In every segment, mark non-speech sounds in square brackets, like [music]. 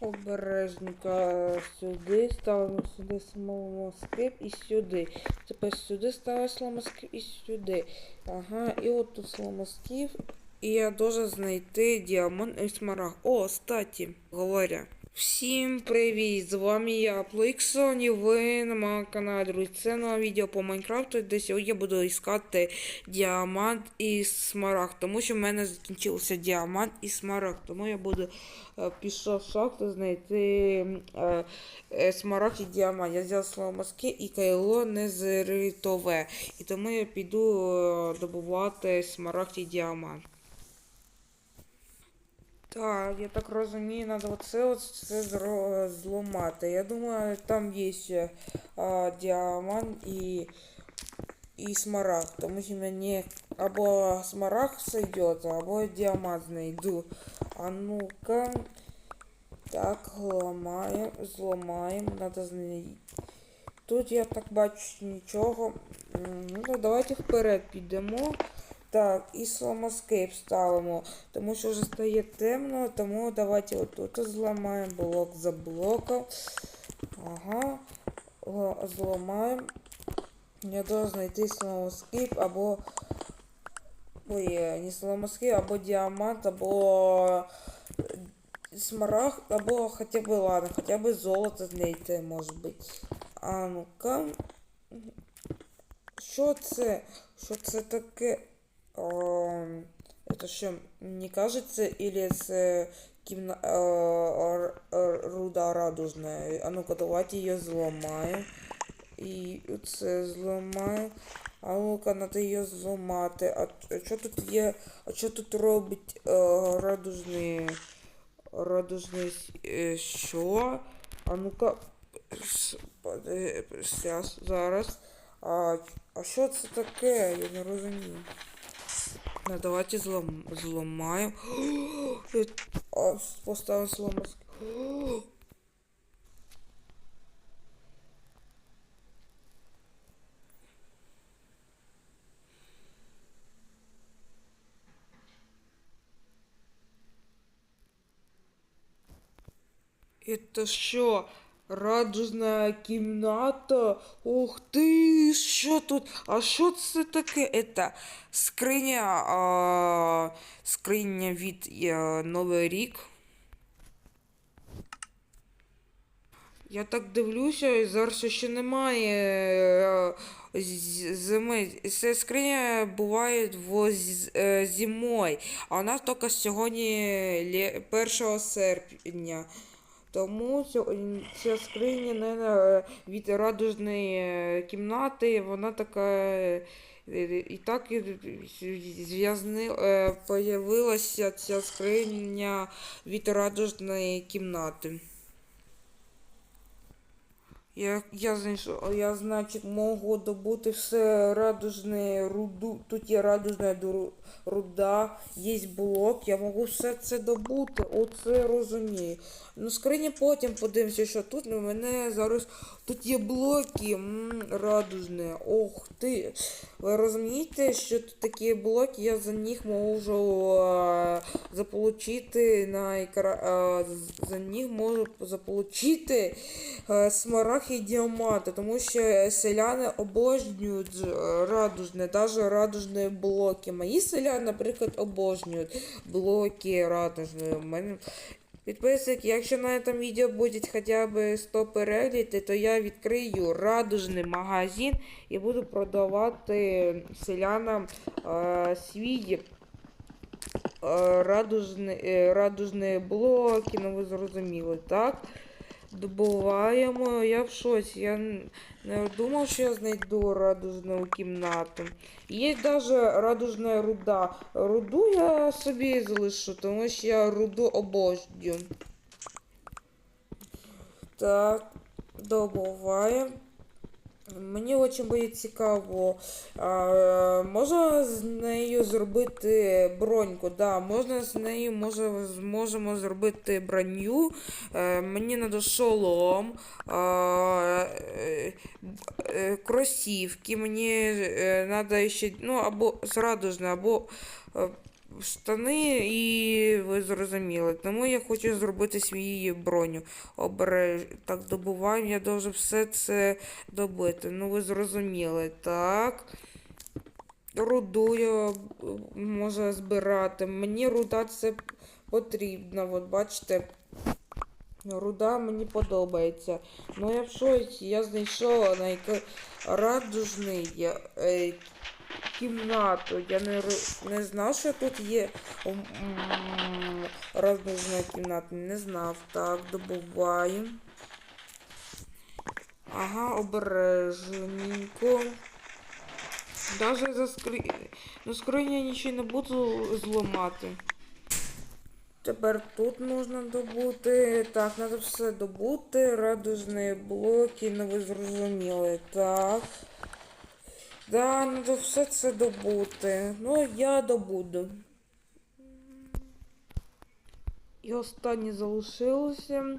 обережненько сюди, ставимо сюди сломоскип і сюди. Тепер сюди ставимо сломоскип і сюди. Ага, і от тут сломоскип. І я должен знайти діамант і смарагд. О, статі, говоря. Всім привіт! З вами я, Пликсон, і ви на моєму каналі, друзі. Це нове відео по Майнкрафту, де сьогодні я буду іскати діамант і смарагд, тому що в мене закінчився діамант і смарагд. Тому я буду е, пішов шахту знайти е, е, смарагд і діамант. Я взяв сломаски і кайло незритове. І тому я піду е, добувати смарагд і діамант. Так, я так розумію, треба оце все зламати. Я думаю, там є а, діамант і, і смарагд. Тому що мені або смарагд сойдет, або діамант знайду. А ну-ка. Так, ламаємо, зламаємо, треба знайти. Тут я так бачу нічого. Ну, давайте вперед підемо. Так, і сломоскейп ставимо, тому що вже стає темно, тому давайте отут зламаємо блок за блоком. Ага. Зламаємо. Я должен знайти сломоскейп або. Ой, е, не сломоскейп, або діамант, або смарагд, або хоча б ладно, хоча б золото знайти, може бути. А ну-ка. Що це? Що це таке? Эм, Это что, не кажется, или это кимна... э, р- р- руда радужная? А ну-ка, давайте ее взломаем. І це зламаю. А ну-ка, надо її зламати. А, а що тут є? А що тут робить е, радужний... Радужний... с- Е, що? А ну-ка... с- поди- щас, зараз. А, а що це таке? Я не розумію. Ну, давайте злом... зламаємо. Я- [gasps] А, поставив сломаски. [gasps] Это що? Радужна кімната? Ух ти, що тут? А що це таке? Это скриня, а, скриня від е, Новий рік. Я так дивлюся, зараз ще немає е, зими. Ця скриня буває в е, зимою, а нас тільки сьогодні 1 серпня. Тому ця, скриня не від радужної е, кімнати, вона така. е, І так зв'язни, е, появилася ця скриня від радужної кімнати. Я, я, знайшов, я, значить, можу добути все радужне руду. Тут є радужна руда, є блок, я можу все це добути. Оце розумію. Ну, скрині потім подивимося, що тут. Ну, мене зараз тут є блоки м, радужні. Ох ти. Ви розумієте, що тут такі блоки, я за них можу е, заполучити на екра... з- за них можу заполучити смарагд і діаманти, тому що селяни обожнюють е, радужне, навіть радужні блоки. Мої селяни, наприклад, обожнюють блоки радужні. Підписок, якщо на цьому відео буде хоча б 100 переглядів, то я відкрию радужний магазин і буду продавати селянам е, свій е, радужні, радужні блоки, ну ви зрозуміли, так? Добуваємо, я в шоці. Я не думав, що я знайду радужну кімнату. Є навіть радужна руда. Руду я собі залишу, тому що я руду обожнюю. Так, добуваємо. Мені дуже буде цікаво. А, можна з нею зробити броньку? Да, можна з нею може, зможемо зробити броню. Е, мені треба шолом, а, е, е, кросівки. Мені треба ще, ну, або з радужне, або. Штани, і ви зрозуміли. Тому я хочу зробити свою броню. Обереж... Так, добуваємо, я должен все це добити. Ну, ви зрозуміли, так. Руду я можу збирати. Мені руда це потрібна. От бачите. Руда мені подобається. Ну я в шоці, я знайшов найка... кімнату. Я не, не знав, що тут є м, кімната. Не знав. Так, добуваємо. Ага, обережненько. Даже за скрі... Ну, скриню я нічого не буду зламати. Тепер тут можна добути. Так, треба все добути. Радужні блоки, ну ви зрозуміли. Так. Да, треба все це добути. Ну, я добуду. І останнє залишилося.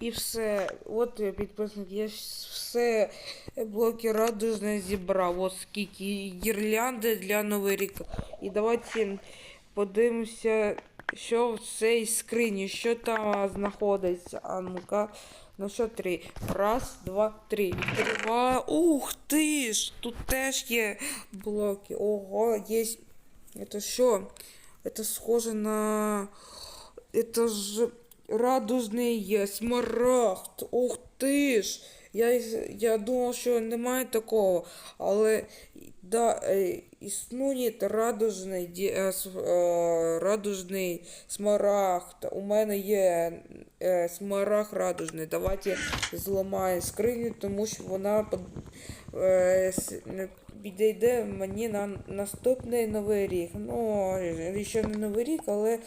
І все. От я підписник, я все блоки радужне зібрав. Ось скільки гірлянди для Новий рік. І давайте подивимося, що в цій скрині, що там знаходиться. А ну-ка. Ну що, три. Раз, два, три. Відкриваю. Ух ти ж! Тут теж є блоки. Ого, є. Это що? Это схоже на. Это ж радужний смарагд. Ух ти ж! Я, я думав, що немає такого, але да, е, існує радужний, е, е, радужний смарагд. У мене є смарагд радужний. Давайте зламаємо скриню, тому що вона підійде мені на наступний новий рік. Ну, ще не новий рік, але.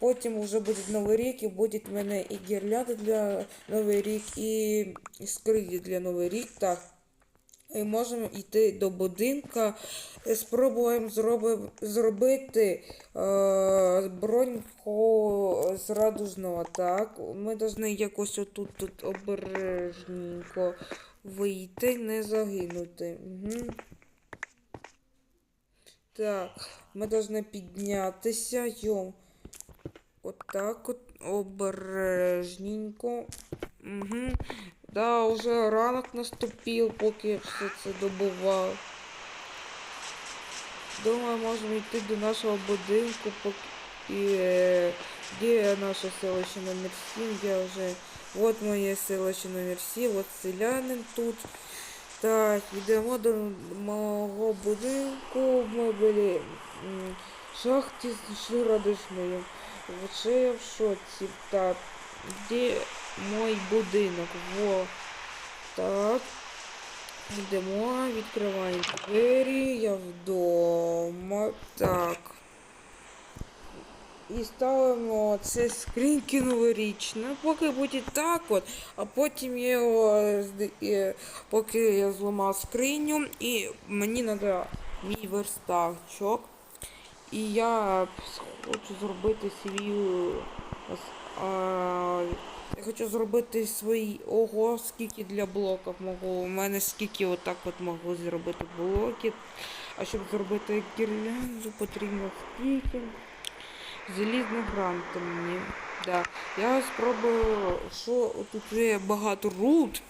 Потім вже буде новий рік і буде в мене і гірлянди для новий рік, і скрині для новий рік. Так. І можемо йти до будинка. Спробуємо зроби, зробити е, броньку з радужного. Так. Ми повинні якось отут тут обережненько вийти, не загинути. Угу. Так, ми повинні піднятися. Йом. Отак от обережненько. Угу. Да, уже ранок наступив, поки я все це добував. Думаю, можемо йти до нашого будинку, поки і де наше селище номер 7, я вже. От моє селище номер 7, от селянин тут. Так, йдемо до мого будинку. Ми були в шахті знайшли радужною. Я в шоці. Так, де мой будинок? Во. Так. Йдемо, відкриваємо двері, я вдома. Так. І ставимо це скриньки новорічне. Поки буде так от, а потім я його поки я зламав скриню, і мені треба мій верстачок. І я хочу зробити свою. А, я хочу зробити свої. Ого, скільки для блоків можу. У мене скільки отак от можу зробити блоків. А щоб зробити гірлянду, потрібно скільки. Залізна гранта мені. Да. Я спробую, що тут є багато руд.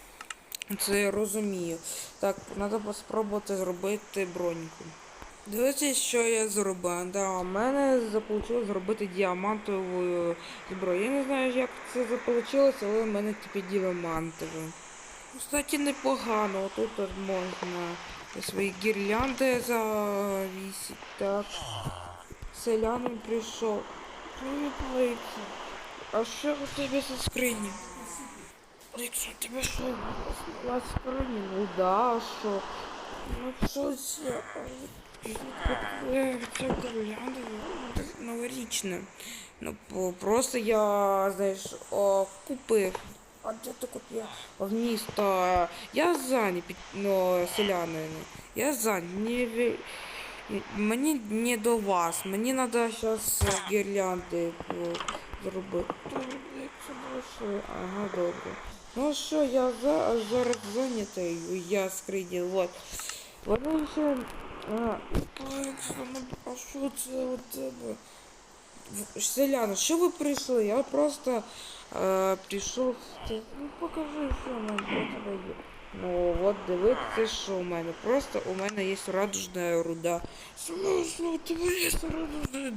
Це я розумію. Так, треба спробувати зробити броньку. Дивіться, що я зробив. Да, у мене вийшло зробити діамантову зброю. Я не знаю, як це вийшло, але в мене типу діамантове. Кстати, непогано. Тут можна свої гірлянди завісити. Так. Селянин прийшов. А що у тебе за скрині? У тебе що? Скрині? Ну да, а що? Ну що це? Це гірлянда новорічна. Ну, просто я, знаєш, о, купив. А де ти купив? В місто. Я зайнятий, ну, селянин. Я зайнятий. Мені, мені не до вас. Мені треба зараз гірлянди е, зробити. Ага, добре. Ну що, я за, зараз зайнятий, я скридів, вот. Вони ще А, Олександр, а що це у тебе? В- Селяна, що ви прийшли? Я просто е, прийшов. Ти- Ну покажи, що в мене для тебе є. Ну от дивіться, що у мене. Просто у мене є радужна руда. Смысл, у тебе є радужна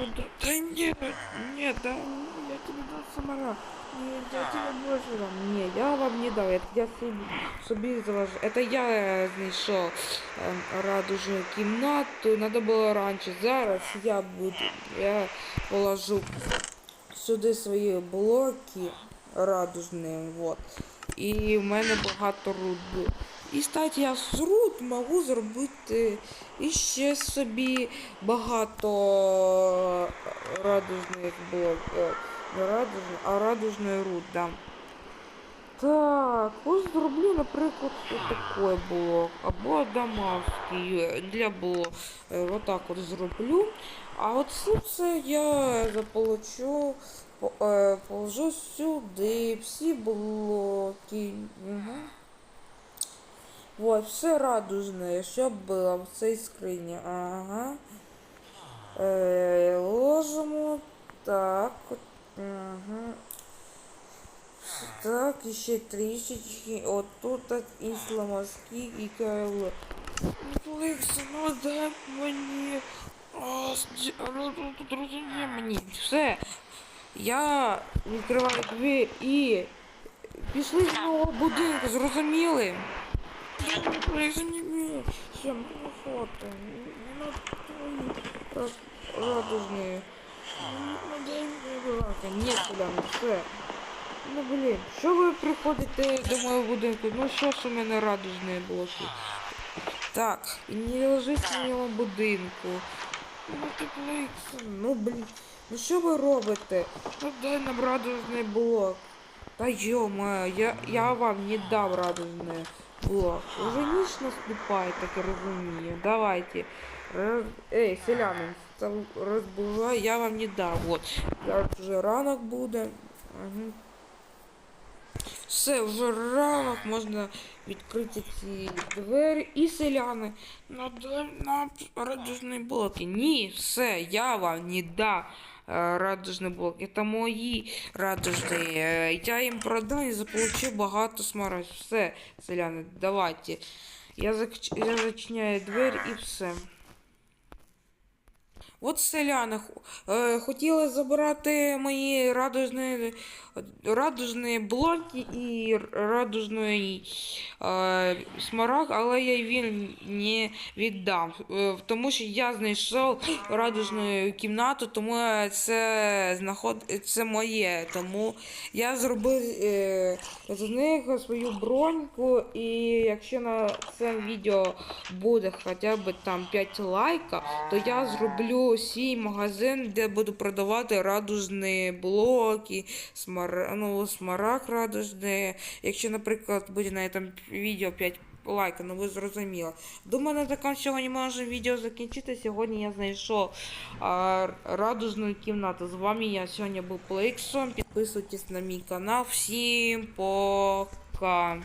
руда? Та ні, ні, да, Я самара. Ні, я тебе больше дам. Ні, я вам не дав, я, я собі, собі заложу. Это я е, знайшов ем, радужну кімнату. Надо було раніше. Зараз я буду. Я положу сюди свої блоки радужні. Вот. І в мене багато руди. І кстати, я з руд можу зробити іще собі багато радужних блоків. Не а радужної руд, да. Так, ось зроблю, наприклад, такий блок. Або дамавський е, для блок. Отак от зроблю. А все це я заполучу, е, положу сюди, всі блоки. Угу. Вот, все радужне, щоб було в цій скрині. Ага. Е, ложимо. Так. Угу. Так, і трішечки. От тут от і сломаски, і КЛ. Олекса, ну дай мені. Розуміє мені. Все. Я відкриваю двері і пішли з мого будинку, зрозуміли? Олекса, не вмію. Все, мені фото. Не на твої радужні. Ну, ласка. Ні, Соляна, все. Ну блін, що ви приходите до мого будинку? Ну що ж у мене радужні блоки? Так, не ложись в моєму будинку. Ну ти ну блін. Ну що ви робите? Ну дай нам радужний блок. Та йома, я, я вам не дам радужний блок. Уже ніч наступає, так я розумію. Давайте. Ей, селяни, розбивай, я вам не дам. Вот. Зараз вже ранок буде. Угу. Все, вже ранок, можна відкрити ці двері і селяни. Надай нам радужні блоки. Ні, все, я вам не дам е, радужні блоки. Це мої радужні. Е, Я їм продам і заполучу багато смарагдів. Все, селяни, давайте. Я зачиняю двері і все. От селяни е, хотіли забрати мої радужні, радужні блоки і радужний е, смарагд, але я він не віддав. Е, тому що я знайшов радужну кімнату, тому це знаход... це моє. Тому я зробив е, з них свою броньку, і якщо на це відео буде хоча б там 5 лайка, то я зроблю свій магазин, де буду продавати радужні блоки, смар... ну, смарагд радужний. Якщо, наприклад, буде на цьому відео 5 лайка, ну ви зрозуміли. Думаю, на такому сьогодні може відео закінчити. Сьогодні я знайшов а, радужну кімнату. З вами я сьогодні був Плейксон. Підписуйтесь на мій канал. Всім пока.